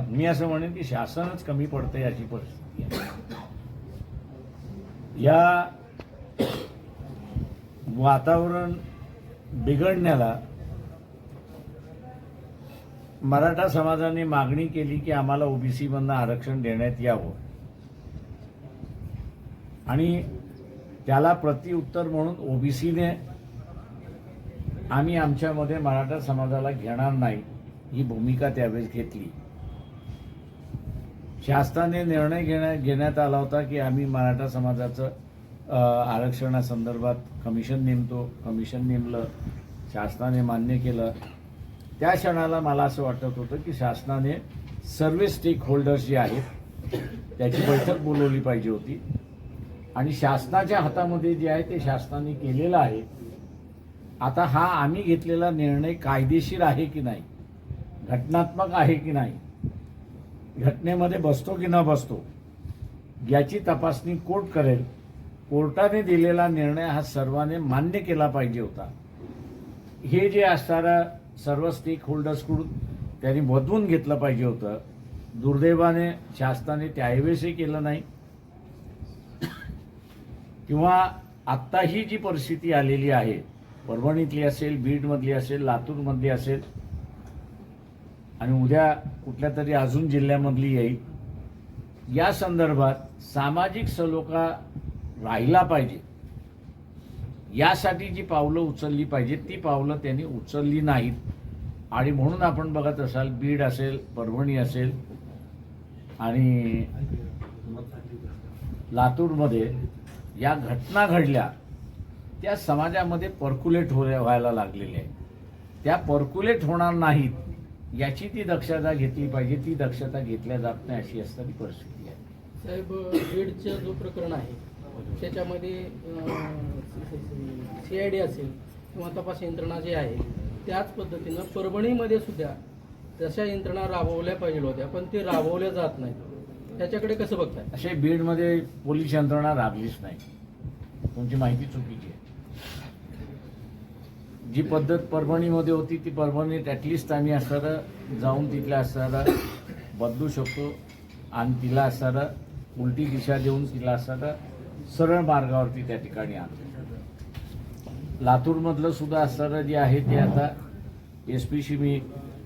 मी असं म्हणेन की शासनच कमी पडतं याची परिस्थिती या वातावरण बिघडण्याला मराठा समाजाने मागणी केली की आम्हाला ओबीसी मधनं आरक्षण देण्यात यावं. आणि त्याला प्रतिउत्तर म्हणून ओबीसीने आम्ही आमच्यामध्ये मराठा समाजाला घेणार नाही ही भूमिका त्यावेळेस घेतली. शासनाने निर्णय घेण्या घेण्यात आला होता की आम्ही मराठा समाजाचं आरक्षणासंदर्भात कमिशन नेमतो कमिशन नेमलं शासनाने मान्य केलं. त्या क्षणाला मला असं वाटत होतं की शासनाने सर्व स्टेक होल्डर्स जे आहेत त्याची बैठक बोलवली पाहिजे होती. आणि शासनाच्या हातामध्ये जे आहे ते शासनाने केलेलं आहे. आता हा आम्ही घेतलेला निर्णय कायदेशीर आहे की नाही? घटनात्मक आहे की नाही? घटनेमध्ये बसतो की न बसतो याची तपासणी कोर्ट करेल. कोर्टाने दिलेला निर्णय हा सर्वांनी मान्य केला पाहिजे होता. हे जे असणारा सर्व स्टेक होल्डर्सकडून त्यांनी बदवून घेतलं पाहिजे होतं. दुर्दैवाने शासनाने त्यावेळेसही केलं नाही. किंवा आत्ताही जी परिस्थिती आलेली आहे परभणीतली असेल बीडमधली असेल लातूरमधली असेल आणि उद्या कुठल्या तरी अजून जिल्ह्यामधली येईल. या संदर्भात सामाजिक सलोखा राहिला पाहिजे. यासाठी जी पावलं उचलली पाहिजे ती पावलं त्यांनी उचलली नाहीत. आणि म्हणून आपण बघत असाल बीड असेल परभणी असेल आणि लातूरमध्ये या घटना घडल्या त्या समाजामध्ये पर्क्युलेट हो व्हायला लागलेल्या आहेत. त्या पर्क्युलेट होणार नाहीत. याची ती दक्षता घेतली पाहिजे ती दक्षता घेतल्या जात नाही अशी असणारी परिस्थिती आहे. साहेब बीडचं जो प्रकरण आहे त्याच्यामध्ये सी आय डी असेल किंवा तपास यंत्रणा जे आहे त्याच पद्धतीनं परभणीमध्ये सुद्धा तशा यंत्रणा राबवल्या पाहिजे होत्या पण ते राबवल्या जात नाहीत. त्याच्याकडे कसं बघताय? असे बीडमध्ये पोलीस यंत्रणा राबलीच नाही. तुमची माहिती चुकीची आहे. जी पद्धत परभणीमध्ये होती ती परभणीत ॲटलिस्ट आम्ही असणारं जाऊन तिथल्या असणारं बदलू शकतो. आणि तिला असणारं उलटी दिशा देऊन तिला असणारं सरळ मार्गावरती त्या ठिकाणी आणतो लातूरमधलं सुद्धा असणारं जे आहे ते आता एस पीशी मी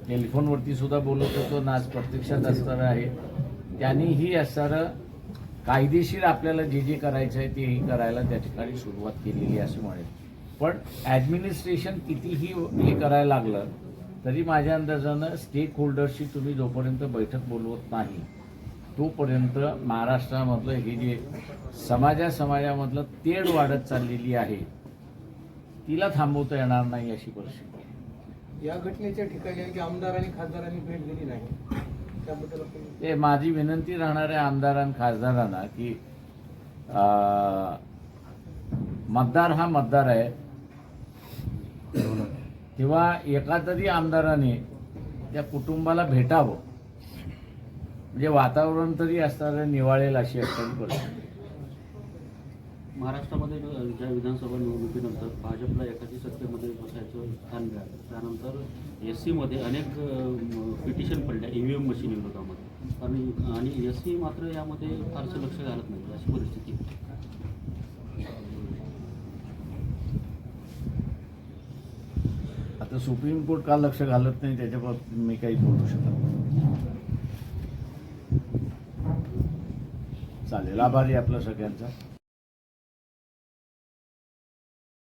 टेलिफोनवरती सुद्धा बोलत होतो. ना आज प्रत्यक्षात असणारं आहे. त्यांनीही असणारं कायदेशीर आपल्याला जे जे करायचं आहे तेही करायला त्या ठिकाणी सुरुवात केलेली असं म्हणेल. पण ॲडमिनिस्ट्रेशन कितीही हे करायला लागलं तरी माझ्या अंदाजानं स्टेक होल्डर्सची तुम्ही जोपर्यंत बैठक बोलवत नाही तोपर्यंत महाराष्ट्रामधलं हे जे समाजा समाजामधलं तेढ वाढत चाललेली आहे तिला थांबवता येणार नाही अशी परिस्थिती आहे. या घटनेच्या ठिकाणी आमदार आणि खासदारांनी भेट दिली नाही त्याबद्दल ते माझी विनंती राहणाऱ्या आमदार आणि खासदारांना की मतदार हा मतदार आहे तेव्हा एका तरी आमदाराने त्या कुटुंबाला भेटावं. म्हणजे वातावरण तरी असणारं निवाळेल अशी असणारी महाराष्ट्रामध्ये ज्या विधानसभा निवडणुकीनंतर भाजपला एखादी सत्तेमध्ये बसायचं स्थान मिळालं. त्यानंतर एस सीमध्ये अनेक पिटिशन पडल्या ई व्ही एम मशीन विरोधामध्ये. आणि आणि एस सी मात्र यामध्ये फारसं लक्ष घालत नाही अशी परिस्थिती. तर सुप्रीम कोर्ट का लक्ष घालत नाही त्याच्याबाबतीत मी काही बोलू शकत नाही. चालेल. आभारी आहे आपल्या सगळ्यांचा.